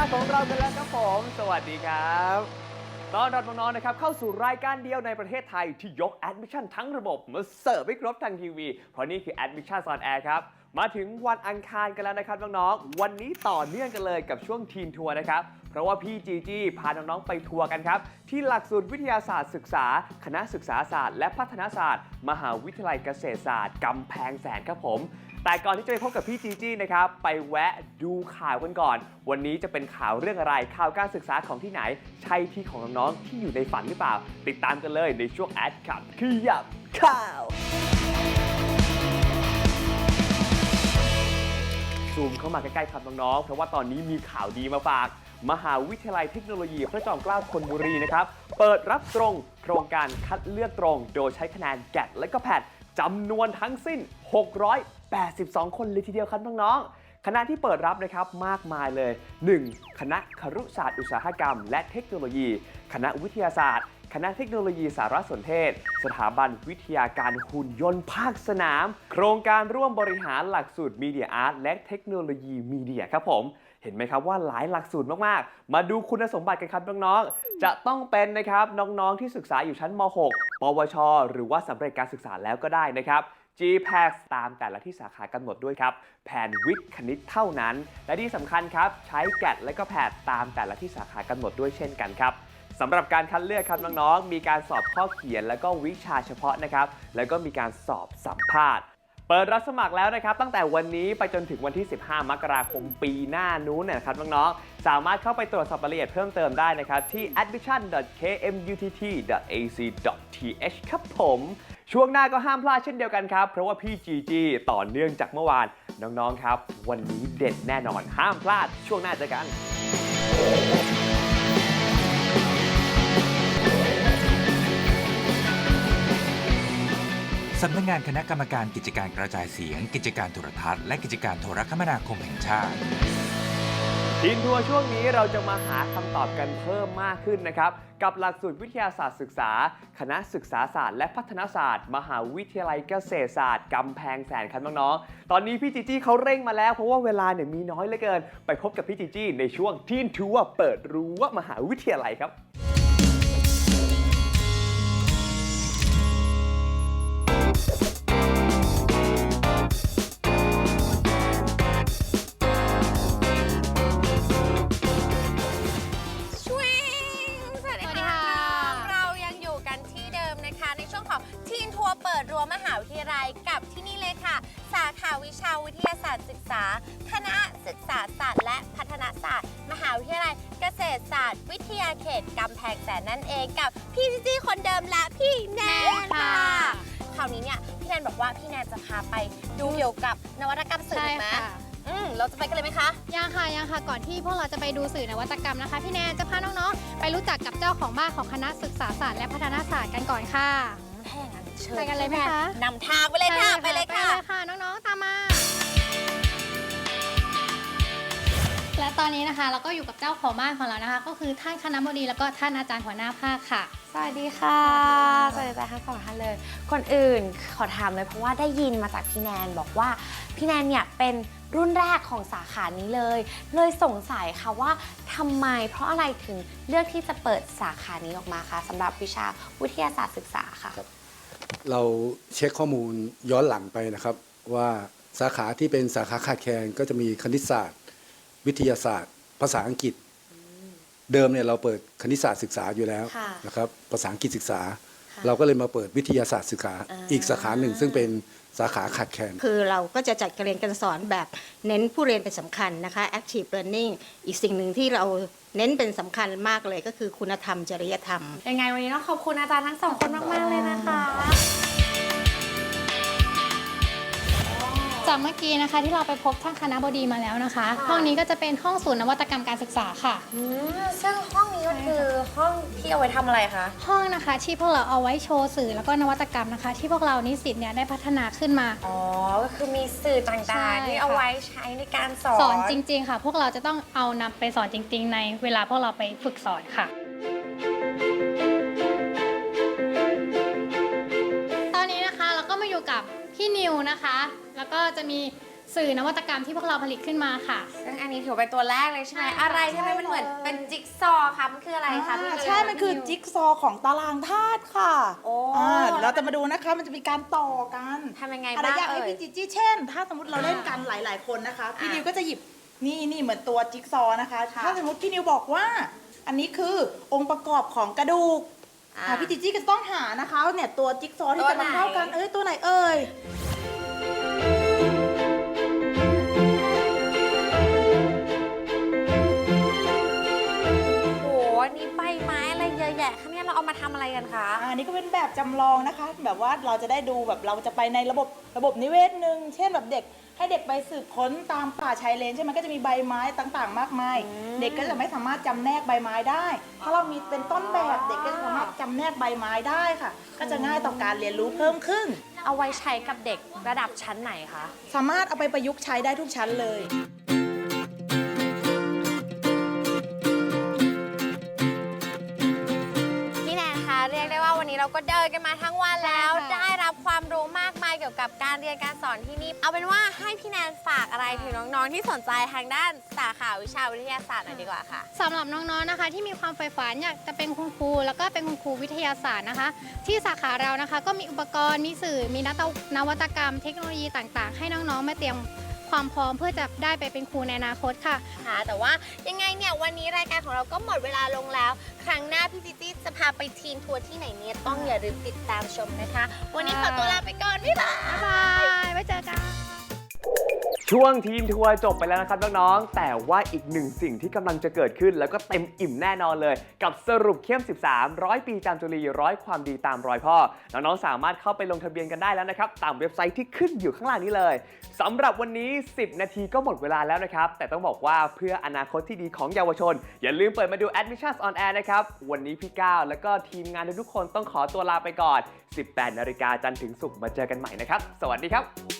าของเรากันแล้วครับผม สวัสดีครับตอนรับน้องๆนะครับเข้าสู่รายการเดียวในประเทศไทยที่ยกแอดมิชชั่นทั้งระบบมาเสิร์ฟให้ครบทางทีวี เพราะนี่คือแอดมิชชั่นออนแอร์ครับ มาถึงวันอังคารกันแล้วนะครับน้องๆ วันนี้ต่อเนื่องกันเลยกับช่วงทีนทัวร์นะครับ เพราะว่าพี่จีจี้พาน้องๆไปทัวร์กันครับ ที่หลักสูตรวิทยาศาสตร์ศึกษา คณะศึกษาศาสตร์ และพัฒนาศาสตร์ มหาวิทยาลัยเกษตรศาสตร์กำแพงแสนครับผม แต่ก่อนที่จะไปพบกับพี่จีจี้นะครับ ไปแวะดูข่าวกันก่อน วันนี้จะเป็นข่าวเรื่องอะไร ข่าวการศึกษาของที่ไหน ใช่ที่ของน้องๆที่อยู่ในฝันหรือเปล่า ติดตามกันเลยในช่วงแอดขับขยับข่าวซูมเข้ามาใกล้ๆครับน้องๆ เพราะว่าตอนนี้มีข่าวดีมาฝาก มหาวิทยาลัยเทคโนโลยีพระจอมเกล้าธนบุรีนะครับ เปิดรับตรงโครงการคัดเลือกตรง โดยใช้คะแนนแกดและก็แพด จำนวนทั้งสิ้น 682 คนเลยทีเดียวครับน้องๆ คณะที่เปิดรับนะครับมากมายเลย 1. คณะครุศาสตร์อุตสาหกรรม และเทคโนโลยี คณะวิทยาศาสตร์ คณะเทคโนโลยีสารสนเทศ สถาบันวิทยาการหุ่นยนต์ภาคสนาม โครงการร่วมบริหารหลักสูตรมีเดียอาร์ตและเทคโนโลยีมีเดียครับผม เห็นไหมครับว่าหลายหลักสูตรมากๆ มาดูคุณสมบัติกันครับน้องๆ จะต้องเป็นนะครับน้องๆ ที่ศึกษาอยู่ชั้นม .6 ปวช หรือว่าสำเร็จการศึกษาแล้วก็ได้นะครับ GPAX ตามแต่ละที่สาขากำหนดด้วยครับ แผนวิทย์คณิตเท่านั้น และที่สำคัญครับ ใช้แกดและก็แพดตามแต่ละที่สาขากำหนดด้วยเช่นกันครับสำหรับการคัดเลือกครับน้องๆ มีการสอบข้อเขียน แล้วก็วิชาเฉพาะนะครับ แล้วก็มีการสอบสัมภาษณ์ เปิดรับสมัครแล้วนะครับ ตั้งแต่วันนี้ไปจนถึงวันที่ 15 มกราคมปีหน้านู้นนะครับน้องๆ สามารถเข้าไปตรวจสอบรายละเอียดเพิ่มเติมได้นะครับ ที่ admission.kmutt.ac.th ครับผม ช่วงหน้าก็ห้ามพลาดเช่นเดียวกันครับ เพราะว่าพี่จีจีต่อเนื่องจากเมื่อวาน น้องๆ ครับ วันนี้เด็ดแน่นอนห้ามพลาดช่วงหน้าเจอกัน สำนักงานคณะกรรมการกิจการกระจายเสียง กิจการโทรทัศน์และกิจการโทรคมนาคมแห่งชาติทีนทัวร์ช่วงนี้เราจะมาหาคำตอบกันเพิ่มมากขึ้นนะครับ กับหลักสูตรวิทยาศาสตร์ศึกษา คณะศึกษาศาสตร์และพัฒนาศาสตร์ มหาวิทยาลัยเกษตรศาสตร์กำแพงแสนครับน้องๆตอนนี้พี่จีจี้เขาเร่งมาแล้วเพราะว่าเวลาเนี่ยมีน้อยเหลือเกิน ไปพบกับพี่จีจี้ในช่วงทีนทัวร์เปิดรู้ว่ามหาวิทยาลัยครับ ชวิงสวัสดีสวัสดีค่ะ ค่ะ เรายังอยู่กันที่เดิมนะคะ ในช่วงของทีนทัวร์เปิดรั้วมหาวิทยาลัยกับที่นี่เลยค่ะ สาขาวิชาวิทยาศาสตร์ศึกษา คณะศึกษาศาสตร์ และพัฒนาศาสตร์ มหาวิทยาลัยเกษตรศาสตร์ วิทยาเขตกำแพงแสนนั่นเองกับพี่จิจี้คนเดิมและพี่แนนค่ะค ราวนี้เนี่ยพี่แนนบอกว่าพี่แนนจะพาไปดูเกี่ยวกับนวัตกรรมสื่อใช่ถูกไหมค่ะอืมเราจะไปกันเลยไหมคะ ยังค่ะยังค่ะก่อนที่พวกเราจะไปดูสื่อนวัตกรรมนะคะ พี่แนนจะพาน้องๆไปรู้จักกับเจ้าของบ้านของคณะศึกษาศาสตร์และพัฒนาศาสตร์กันก่อนค่ะถ้าอย่างนั้นเชิญไปกันเลยไหมคะ นำทางไปเลยค่ะ ไปเลยค่ะ ไปเลยค่ะน้ และตอนนี้นะคะเราก็อยู่กับเจ้าของบ้านของเรานะคะ ก็คือท่านคณะบดีแล้วก็ท่านอาจารย์หัวหน้าภาคค่ะ สวัสดีค่ะ สวัสดีจ้าทั้งสองท่านเลยคนอื่นขอถามเลยเพราะว่าได้ยินมาจากพี่แนนบอกว่าพี่แนนเนี่ยเป็นรุ่นแรกของสาขานี้เลย เลยสงสัยค่ะว่าทำไมเพราะอะไรถึงเลือกที่จะเปิดสาขานี้ออกมาคะสำหรับวิชาวิทยาศาสตร์ศึกษาค่ะเราเช็คข้อมูลย้อนหลังไปนะครับ ว่าสาขาที่เป็นสาขาขาดแคลนก็จะมีคณิตศาสตร์ วิทยาศาสตร์ ภาษาอังกฤษ เดิมเนี่ยเราเปิดคณิตศาสตร์ศึกษาอยู่แล้วค่ะนะครับภาษาอังกฤษศึกษาค่ะเราก็เลยมาเปิดวิทยาศาสตร์ศึกษาอ่าอีกสาขาหนึ่งซึ่งเป็นสาขาขาดแคลน คือเราก็จะจัดการเรียนการสอนแบบเน้นผู้เรียนเป็นสำคัญนะคะ active learning อีกสิ่งหนึ่งที่เราเน้นเป็นสำคัญมากเลยก็คือคุณธรรมจริยธรรม ยังไงวันนี้ต้องขอบคุณอาจารย์ทั้งสองคนมาก ๆ เลยนะคะ จากเมื่อกี้นะคะที่เราไปพบท่านคณะบดีมาแล้วนะคะ ห้องนี้ก็จะเป็นห้องศูนย์นวัตกรรมการศึกษาค่ะ อืมซึ่งห้องนี้ก็คือห้องที่เอาไว้ทำอะไรคะ ห้องนะคะที่พวกเราเอาไว้โชว์สื่อแล้วก็นวัตกรรมนะคะ ที่พวกเรานิสิตเนี่ยได้พัฒนาขึ้นมา อ๋อ ก็คือมีสื่อใช่ต่างๆ ที่เอาค่ะไว้ใช้ในการสอน สอนจริง ๆ ค่ะ พวกเราจะต้องเอานำไปสอนจริง ๆ ในเวลาพวกเราไปฝึกสอนค่ะ พี่นิวนะคะ แล้วก็จะมีสื่อนวัตกรรมที่พวกเราผลิตขึ้นมาค่ะ ซึ่งอันนี้ถือเป็นตัวแรกเลยใช่ไหม ใช่ค่ะอะไรทำไมมันเหมือนเป็นจิ๊กซอว์คะมันคืออะไรคะพี่อ่านิวใช่ มันคือจิ๊กซอว์ของตารางธาตุค่ะโอ้อ่าเราจะมาดูนะคะ มันจะมีการต่อกันทำยังไงอะไรบ้างอยากให้เอ่ย พี่จิจี้เช่น ถ้าสมมติเราเล่นกันหลาย ๆ คนนะคะ พี่อะนิวก็จะหยิบนี่นี่เหมือนตัวจิ๊กซอว์นะคะค่ะถ้าสมมติพี่นิวบอกว่า อันนี้คือองค์ประกอบของกระดูก อ่าอะพี่จิจี้ก็ต้องหานะคะเนี่ยตัวจิ๊กซอว์ที่ตัวจะมาไหนเข้ากันเอ้ยตัวไหนเอ่ย แยะคะเนี่ยเราเอามาทำอะไรกันคะ อ่านี่ก็เป็นแบบจำลองนะคะ แบบว่าเราจะได้ดูแบบเราจะไปในระบบระบบนิเวศหนึ่งเช่นแบบเด็กให้เด็กไปสืบค้นตามป่าชายเลนใช่ไหมก็จะมีใบไม้ต่างๆ มากมาย เด็กก็จะไม่สามารถจำแนกใบไม้ได้ ถ้าเรามีเป็นต้นแบบเด็กก็จะสามารถจำแนกใบไม้ได้ค่ะ ก็จะง่ายต่อการเรียนรู้เพิ่มขึ้น เอาไว้ใช้กับเด็กระดับชั้นไหนคะ สามารถเอาไปประยุกต์ใช้ได้ทุกชั้นเลย เราก็เดินกันมาทั้งวันแล้วใช่ค่ะ ได้รับความรู้มากมายเกี่ยวกับการเรียนการสอนที่นี่ เอาเป็นว่าให้พี่แนนฝากอะไรถึงน้องๆที่สนใจทางด้านสาขาวิชาวิทยาศาสตร์หน่อยดีกว่าค่ะ สำหรับน้องๆนะคะ ที่มีความใฝ่ฝันอยากจะเป็นคุณครู แล้วก็เป็นคุณครูวิทยาศาสตร์นะคะ ที่สาขาเรานะคะ ก็มีอุปกรณ์มีสื่อมีนวัตกรรมเทคโนโลยีต่างๆ ให้น้องๆมาเตรียม ความพร้อมเพื่อจะได้ไปเป็นครูในอนาคตค่ะ ค่ะแต่ว่ายังไงเนี่ยวันนี้รายการของเราก็หมดเวลาลงแล้ว ครั้งหน้าพี่จิจี้จะพาไปทีมทัวร์ที่ไหนเนี่ยต้องอย่าลืมติดตามชมนะคะ วันนี้ขอตัวลาไปก่อนบ๊ายบาย บ๊ายบาย ไว้เจอกัน ช่วงทีมทัวร์จบไปแล้วนะครับน้องๆ แต่ว่าอีกหนึ่งสิ่งที่กำลังจะเกิดขึ้น แล้วก็เต็มอิ่มแน่นอนเลย กับสรุปเข้ม 13 ร้อยปีจามจุรีร้อยความดีตามรอยพ่อ น้องๆ สามารถเข้าไปลงทะเบียนกันได้แล้วนะครับ ตามเว็บไซต์ที่ขึ้นอยู่ข้างล่างนี้เลยสำหรับวันนี้ 10 นาทีก็หมดเวลาแล้วนะครับ แต่ต้องบอกว่าเพื่ออนาคตที่ดีของเยาวชน อย่าลืมเปิดมาดู Admissions on Air นะครับวันนี้พี่ก้าวแล้วก็ทีมงานทุกๆคนต้องขอตัวลาไปก่อน 18 นาฬิกาจันทร์ถึงศุกร์มาเจอกันใหม่นะครับ สวัสดีครับ